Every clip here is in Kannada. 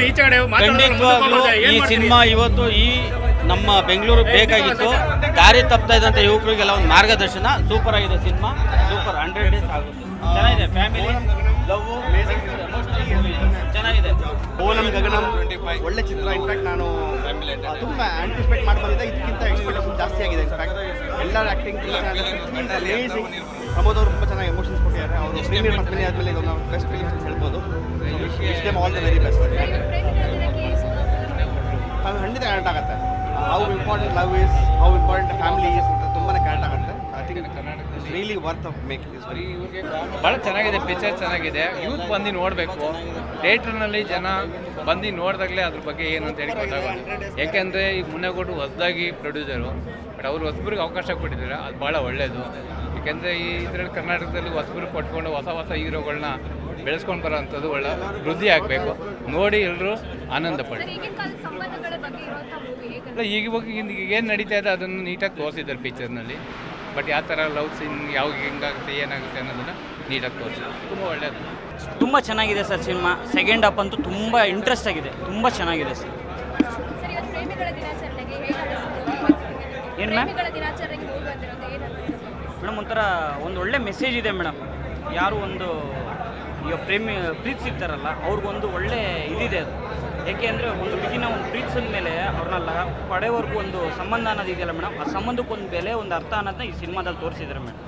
ಅವ್ರು ಈಚೆ ಕಡೆ ಮಾತಾಡೋದು ಖಂಡಿತವಾಗ್ಲೂ ಈ ಸಿನಿಮಾ ಇವತ್ತು ಈ ನಮ್ಮ ಬೆಂಗಳೂರು ಬೇಕಾಗಿತ್ತು. ದಾರಿ ತಪ್ತಾ ಇದ್ದಂತ ಯುವಕರಿಗೆಲ್ಲ ಒಂದು ಮಾರ್ಗದರ್ಶನ. ಸೂಪರ್ ಆಗಿದೆ ಸಿನಿಮಾ. ಸೂಪರ್ ಹಂಡ್ರೆಡ್ ಡೇಸ್ ಆಗುತ್ತೆ. ಚೆನ್ನಾಗಿದೆ ಫ್ಯಾಮಿಲಿ ಚೆನ್ನಾಗಿದೆ. ಗಗನಂ ಒಳ್ಳೆ ಚಿತ್ರ. ಇನ್ಫ್ಯಾಕ್ಟ್ ನಾನು ತುಂಬ ತುಂಬಾ ಆಂಟಿಸಿಪೇಟ್ ಮಾಡಿ ಬಂದಿದ್ದೆ ಇದಕ್ಕಿಂತ ಎಕ್ಸ್ಪೆಕ್ಟೇಷನ್ ಜಾಸ್ತಿ ಆಗಿದೆ. ಇನ್ಫ್ಯಾಕ್ಟ್ ಎಲ್ಲರ ಆ್ಯಕ್ಟಿಂಗ್ ಅಮೇಜಿಂಗ್ ಪ್ರಮೋದ್ ಅವರು ತುಂಬ ಚೆನ್ನಾಗಿ ಎಮೋಷನ್ಸ್ ಕೊಟ್ಟಿದ್ದಾರೆ. ಅವರು ಪ್ರೀಮಿಯರ್ ಕಂಪನಿ ಆದಮೇಲೆ ಇದೊಂದು ಬೆಸ್ಟ್ ಫಿಲಿಮ್ಸ್ ಅಂತ ಹೇಳ್ಬೋದು. Them all the very best ಅದು ಖಂಡಿತ ಕರೆಕ್ಟ್ ಆಗುತ್ತೆ. How important love is how important family is ಅಂತ ತುಂಬಾ ಕರೆಕ್ಟ್ ಆಗುತ್ತೆ. I think really worth of make is very ಭಾಳ ಚೆನ್ನಾಗಿದೆ ಪಿಕ್ಚರ್ ಚೆನ್ನಾಗಿದೆ. ಯೂತ್ ಬಂದು ನೋಡಬೇಕು. ಥಿಯೇಟ್ರ್ನಲ್ಲಿ ಜನ ಬಂದು ನೋಡಿದಾಗಲೇ ಅದ್ರ ಬಗ್ಗೆ ಏನು ಅಂತ ಹೇಳಿ ಗೊತ್ತಾಗೋದು ಯಾಕೆಂದರೆ ಈಗ ಕೊಟ್ಟು ಹೊಸದಾಗಿ ಪ್ರೊಡ್ಯೂಸರು ಬಟ್ ಅವ್ರು ಹೊಸಬ್ರಿಗೆ ಅವಕಾಶ ಕೊಟ್ಟಿದ್ದಾರೆ. ಅದು ಭಾಳ ಒಳ್ಳೆಯದು ಯಾಕೆಂದರೆ ಈ ಇದರಲ್ಲಿ ಕರ್ನಾಟಕದಲ್ಲಿ ಹೊಸಬ್ರಿಗೆ ಕೊಟ್ಕೊಂಡು ಹೊಸ ಹೊಸ ಹೀರೋಗಳನ್ನ ಬೆಳೆಸ್ಕೊಂಡು ಬರೋವಂಥದ್ದು ಒಳ್ಳೆ ವೃದ್ಧಿ ಆಗಬೇಕು. ನೋಡಿ ಎಲ್ಲರೂ ಆನಂದ ಪಡಿ ಅಲ್ಲ ಈಗ ಇವಾಗ ಏನು ನಡೀತಾ ಇದೆ ಅದನ್ನು ನೀಟಾಗಿ ತೋರಿಸಿದ್ದಾರೆ ಪಿಕ್ಚರ್ನಲ್ಲಿ ಬಟ್ ಯಾವ ಥರ ಲವ್ ಸೀನ್ ಯಾವಾಗ ಹೆಂಗಾಗುತ್ತೆ ಏನಾಗುತ್ತೆ ಅನ್ನೋದನ್ನು ನೀಟಾಗಿ ತೋರಿಸಿದ್ರು ತುಂಬ ಒಳ್ಳೆಯದು ತುಂಬ ಚೆನ್ನಾಗಿದೆ ಸರ್ ಸಿನಿಮಾ. ಸೆಕೆಂಡ್ ಹಾಫ್ ಅಂತೂ ತುಂಬ ಇಂಟ್ರೆಸ್ಟ್ ಆಗಿದೆ. ತುಂಬ ಚೆನ್ನಾಗಿದೆ ಸರ್. ಏನು ಮ್ಯಾಮ್? ಪ್ರೇಮಿಗಳ ದಿನಾಚರಣೆಗೆ ಹೋಗಿ ಬಂದಿರೋದು ಏನು ಮೇಡಮ್ ಒಂಥರ ಒಂದು ಒಳ್ಳೆ ಮೆಸೇಜ್ ಇದೆ ಮೇಡಮ್. ಯಾರು ಒಂದು ಈಗ ಪ್ರೇಮಿ ಪ್ರೀತಿಸಿರ್ತಾರಲ್ಲ ಅವ್ರಿಗೊಂದು ಒಳ್ಳೆ ಇದಿದೆ ಅದು. ಏಕೆ ಅಂದರೆ ಒಂದು ಹುಡುಗಿನ ಒಂದು ಪ್ರೀತಿಸಿದ ಮೇಲೆ ಅವ್ರನ್ನೆಲ್ಲ ಪಡೆಯವರೆಗೂ ಒಂದು ಸಂಬಂಧ ಅನ್ನೋದು ಇದೆಯಲ್ಲ ಮೇಡಮ್ ಆ ಸಂಬಂಧಕ್ಕೊಂದು ಬೆಲೆ ಒಂದು ಅರ್ಥ ಅನ್ನೋದನ್ನ ಈ ಸಿನಿಮಾದಲ್ಲಿ ತೋರಿಸಿದ್ದಾರೆ ಮೇಡಮ್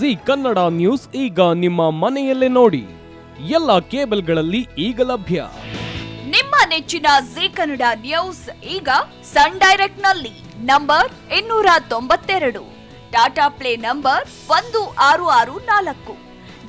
ಜಿ ಕನ್ನಡ ನ್ಯೂಸ್ ಈಗ ನಿಮ್ಮ ಮನೆಯಲ್ಲೇ ನೋಡಿ. ಎಲ್ಲ ಕೇಬಲ್ಗಳಲ್ಲಿ ಈಗ ಲಭ್ಯ. ನಿಮ್ಮ ನೆಚ್ಚಿನ ಜಿ ಕನ್ನಡ ನ್ಯೂಸ್ ಈಗ ಸನ್ ಡೈರೆಕ್ಟ್ನಲ್ಲಿ ನಂಬರ್ ಇನ್ನೂರ ತೊಂಬತ್ತೆರಡು. ಟಾಟಾ ಪ್ಲೇ ನಂಬರ್ ಒಂದು ಆರು ಆರು ನಾಲ್ಕು.